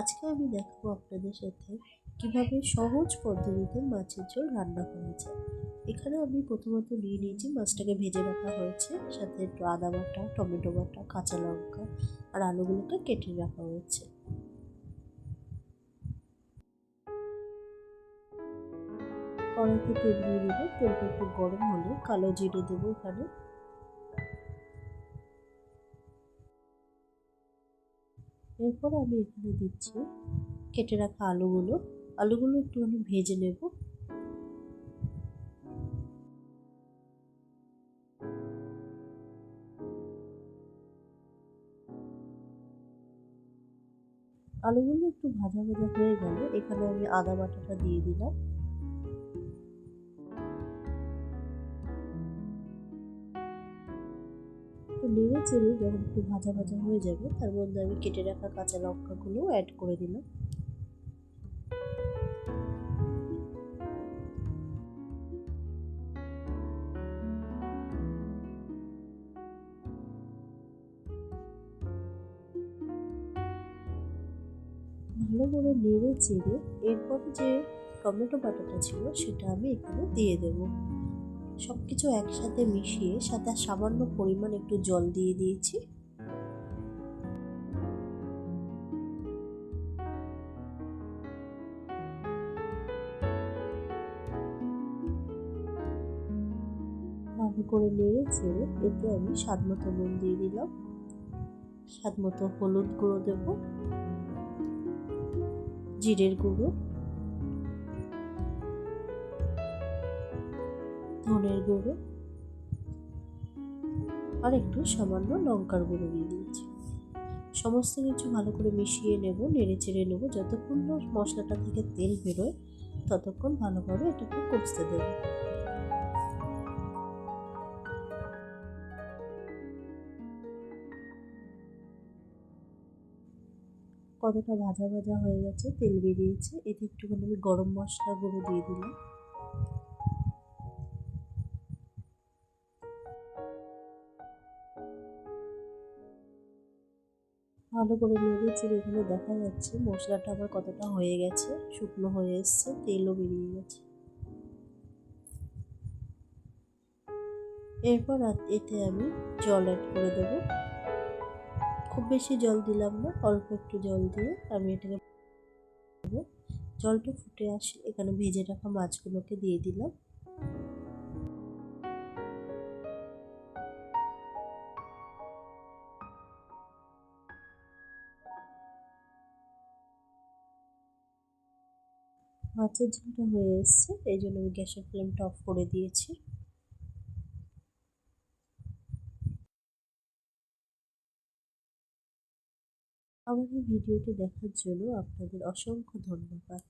আজকে আমি দেখাবো আপনাদের সাথে কীভাবে সহজ পদ্ধতিতে মাছের ঝোল রান্না করা যায়। এখানে আমি প্রথমত নিয়ে নিয়েছি মাছটাকে ভেজে রাখা হয়েছে, সাথে একটু আদা বাটা, টমেটো বাটা, কাঁচা লঙ্কা আর আলুগুলোকে কেটে রাখা হয়েছে। কড়াইতে তেল দিয়ে দেবো, তেলটা একটু গরম হলে কালো জিরে দেবো এখানে। এরপর আমি এখানে দিচ্ছি কেটে রাখা আলুগুলো। আলুগুলো একটু আমি ভেজে নেব। আলুগুলো একটু ভাজা ভাজা হয়ে গেল। এখানে আমি আদা বাটাটা দিয়ে দিলাম। একটু নেড়ে চেড়ে যখন একটু ভাজা ভাজা হয়ে যাবে, তার মধ্যে আমি কেটে রাখা কাঁচা লঙ্কাগুলো অ্যাড করে দিলাম। ভালো করে নেড়ে চেড়ে, এরপর যে টমেটো বাটাটা ছিল, সেটা আমি এখানে দিয়ে দেবো। সব কিছু একসাথে মিশিয়ে সাথে সামান্য পরিমাণ একটু জল দিয়ে দিয়েছি। ভালো করে নেড়ে ছেড়ে এতে আমি স্বাদ মতো নুন দিয়ে দিলাম। স্বাদ মতো হলুদ গুঁড়ো দেব। জিরের গুঁড়ো। ধনের গুঁড়ো আর একটু সামান্য লঙ্কার গুঁড়ো দিয়ে দিয়েছি। সমস্ত কিছু ভালো করে মিশিয়ে নেব, নেড়ে চেড়ে নেব। যতক্ষণ না মশলাটা থেকে তেল বেরোয়, ততক্ষণ ভালোভাবে এটাকে কষতে দেব। কতটা ভাজা ভাজা হয়ে গেছে, তেল বেরিয়েছে। এতে একটুখানি আমি গরম মশলা গুঁড়ো দিয়ে দিলাম। ভালো করে নেড়ে চেড়ে এখানে দেখা যাচ্ছে মশলাটা আবার কতটা হয়ে গেছে, শুকনো হয়ে এসছে, তেলও বেরিয়ে গেছে। এরপর এতে আমি জল অ্যাড করে দেবো। খুব বেশি জল দিলাম না, অল্প একটু জল দিয়ে আমি এটাকে জলটা ফুটে আসে এখানে ভেজে রাখা মাছগুলোকে দিয়ে দিলাম। মাছের ঝোলটা হয়ে এসছে, এই জন্য আমি গ্যাসের ফ্লেমটা অফ করে দিয়েছি। আমার এই ভিডিওটি দেখার জন্য আপনাদের অসংখ্য ধন্যবাদ।